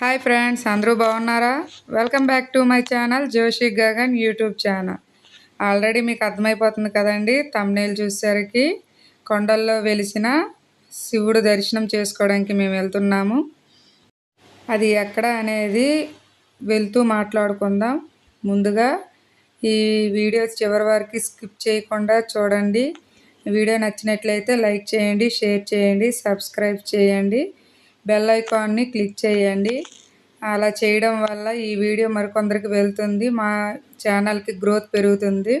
Hi friends అందరూ బాగున్నారా? Welcome back to my channel Joshi Gagan YouTube channel already మీకు అర్థమైపోతుంది కదండి తమ్నేలు చూసేసరికి కొండల్లో వెలిసిన శివుడు దర్శనం చేసుకోవడానికి మేము వెళ్తున్నాము. అది ఎక్కడ అనేది వెళ్తూ మాట్లాడుకుందాం. ముందుగా ఈ వీడియో చివరి వరకు స్కిప్ చేయకుండా చూడండి. వీడియో నచ్చినట్లయితే లైక్ చేయండి షేర్ చేయండి సబ్స్క్రైబ్ చేయండి. బెల్ ఐకాన్ని క్లిక్ చేయండి. అలా చేయడం వల్ల ఈ వీడియో మరికొందరికి వెళ్తుంది. మా ఛానల్కి గ్రోత్ పెరుగుతుంది.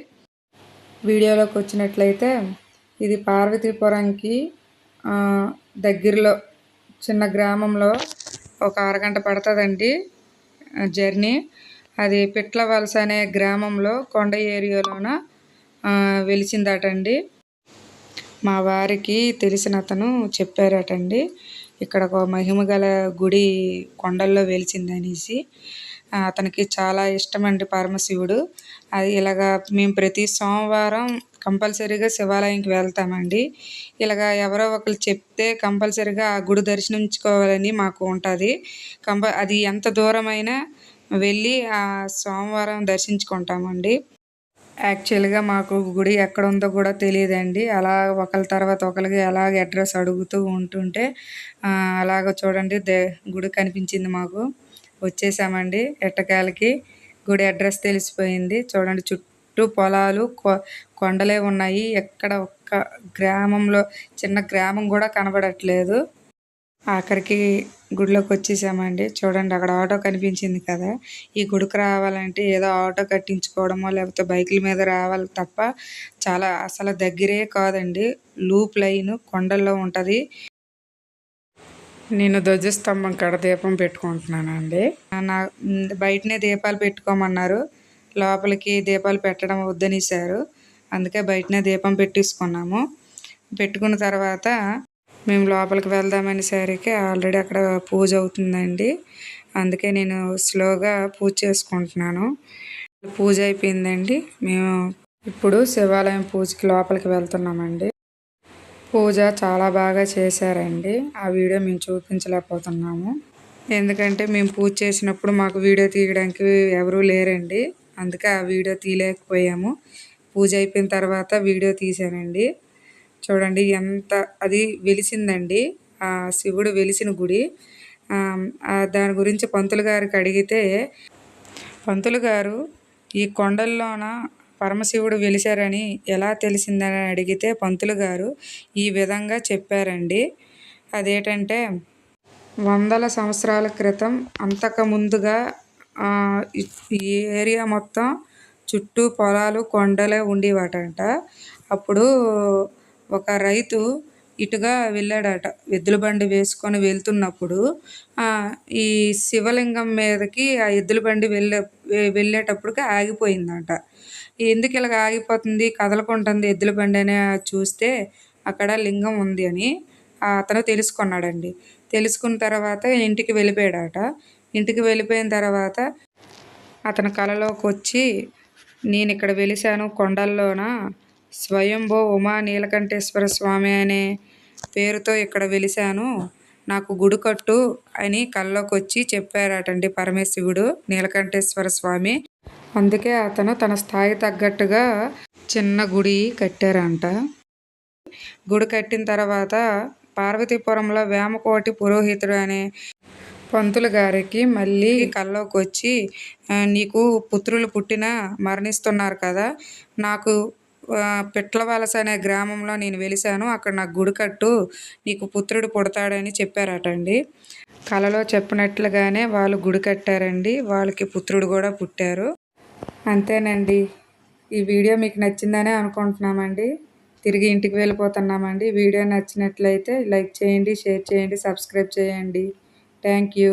వీడియోలోకి వచ్చినట్లయితే ఇది పార్వతీపురంకి దగ్గరలో చిన్న గ్రామంలో ఒక అరగంట పడుతుందండి జర్నీ. అది పిట్ల వలస అనే గ్రామంలో కొండ ఏరియాలోన వెలిచిందటండి మా వారికి తెలిసిన అతను చెప్పారటండి. ఇక్కడ ఒక మహిమ గల గుడి కొండల్లో వెలిచిందనేసి అతనికి చాలా ఇష్టం అండి పరమశివుడు. అది ఇలాగా మేము ప్రతి సోమవారం కంపల్సరీగా శివాలయంకి వెళ్తామండి. ఇలాగ ఎవరో ఒకరు చెప్తే కంపల్సరీగా ఆ గుడి దర్శించుకోవాలని మాకు ఉంటుంది. కంప అది ఎంత దూరమైనా వెళ్ళి ఆ సోమవారం దర్శించుకుంటామండి. యాక్చువల్గా మాకు గుడి ఎక్కడ ఉందో కూడా తెలియదండి. అలా ఒకరి తర్వాత ఒకరికి అలాగ అడ్రస్ అడుగుతూ ఉంటుంటే అలాగ చూడండి దే గుడి కనిపించింది మాకు. వచ్చేసామండి ఎట్టకాలకి. గుడి అడ్రస్ తెలిసిపోయింది. చూడండి చుట్టూ పొలాలు కొండలే ఉన్నాయి. ఎక్కడ ఒక్క గ్రామంలో చిన్న గ్రామం కూడా కనబడట్లేదు. ఆఖరికి గుడిలోకి వచ్చేసామండి. చూడండి అక్కడ ఆటో కనిపించింది కదా. ఈ గుడికి రావాలంటే ఏదో ఆటో కట్టించుకోవడమో లేకపోతే బైకుల మీద రావాలి తప్ప చాలా అసలు దగ్గరే కాదండి. లూప్ లైన్ కొండల్లో ఉంటుంది. నేను ధ్వజస్తంభం కడ దీపం పెట్టుకుంటున్నానండి. నా బయటనే దీపాలు పెట్టుకోమన్నారు. లోపలికి దీపాలు పెట్టడం వద్దనేసారు అందుకే బయటనే దీపం పెట్టేసుకున్నాము. పెట్టుకున్న తర్వాత మేము లోపలికి వెళ్దామనేసరికి ఆల్రెడీ అక్కడ పూజ అవుతుందండి. అందుకే నేను స్లోగా పూజ చేసుకుంటున్నాను. పూజ అయిపోయిందండి. మేము ఇప్పుడు శివాలయం పూజకి లోపలికి వెళ్తున్నామండి. పూజ చాలా బాగా చేశారండి. ఆ వీడియో మేము చూపించలేకపోతున్నాము. ఎందుకంటే మేము పూజ చేసినప్పుడు మాకు వీడియో తీయడానికి ఎవరూ లేరండి. అందుకే ఆ వీడియో తీయలేకపోయాము. పూజ అయిపోయిన తర్వాత వీడియో తీశానండి. చూడండి ఎంత అది వెలిసిందండి. ఆ శివుడు వెలిసిన గుడి. దాని గురించి పంతులు గారికి అడిగితే పంతులు గారు ఈ కొండల్లోన పరమశివుడు వెలిశారని ఎలా తెలిసిందని అడిగితే పంతులు గారు ఈ విధంగా చెప్పారండి. అదేంటంటే వందల సంవత్సరాల క్రితం అంతకు ముందుగా ఈ ఏరియా మొత్తం చుట్టూ పొలాలు కొండలే ఉండేవాటంట. అప్పుడు ఒక రైతు ఇటుగా వెళ్ళాడట. ఎద్దుల బండి వేసుకొని వెళ్తున్నప్పుడు ఈ శివలింగం మీదకి ఆ ఎద్దుల బండి వెళ్ళే వెళ్ళేటప్పటికి ఆగిపోయిందట. ఎందుకు ఇలాగ ఆగిపోతుంది? కదలకుంటుంది ఎద్దుల బండి అని చూస్తే అక్కడ లింగం ఉంది అని అతను తెలుసుకున్నాడండి. తెలుసుకున్న తర్వాత ఇంటికి వెళ్ళిపోయాడట. ఇంటికి వెళ్ళిపోయిన తర్వాత అతని కలలోకి వచ్చి నేను ఇక్కడ వెలిశాను కొండల్లోన? స్వయంభో ఉమా నీలకంఠేశ్వర స్వామి అనే పేరుతో ఇక్కడ వెలిశాను. నాకు గుడి కట్టు అని కల్లోకి వచ్చి చెప్పారటండి పరమేశివుడు నీలకంఠేశ్వర స్వామి. అందుకే అతను తన స్థాయి తగ్గట్టుగా చిన్న గుడి కట్టారంట. గుడి కట్టిన తర్వాత పార్వతీపురంలో వేమకోటి పురోహితుడు అనే పంతులు గారికి మళ్ళీ కల్లోకి వచ్చి నీకు పుత్రులు పుట్టిన మరణిస్తున్నారు కదా నాకు పిట్లవలస అనే గ్రామంలో నేను వెలిశాను. అక్కడ నాకు గుడి కట్టు నీకు పుత్రుడు పుడతాడని చెప్పారటండి. కలలో చెప్పినట్లుగానే వాళ్ళు గుడి కట్టారండి. వాళ్ళకి పుత్రుడు కూడా పుట్టారు. అంతేనండి. ఈ వీడియో మీకు నచ్చిందనే అనుకుంటున్నామండి. తిరిగి ఇంటికి వెళ్ళిపోతున్నామండి. వీడియో నచ్చినట్లయితే లైక్ చేయండి షేర్ చేయండి సబ్స్క్రైబ్ చేయండి. Thank you.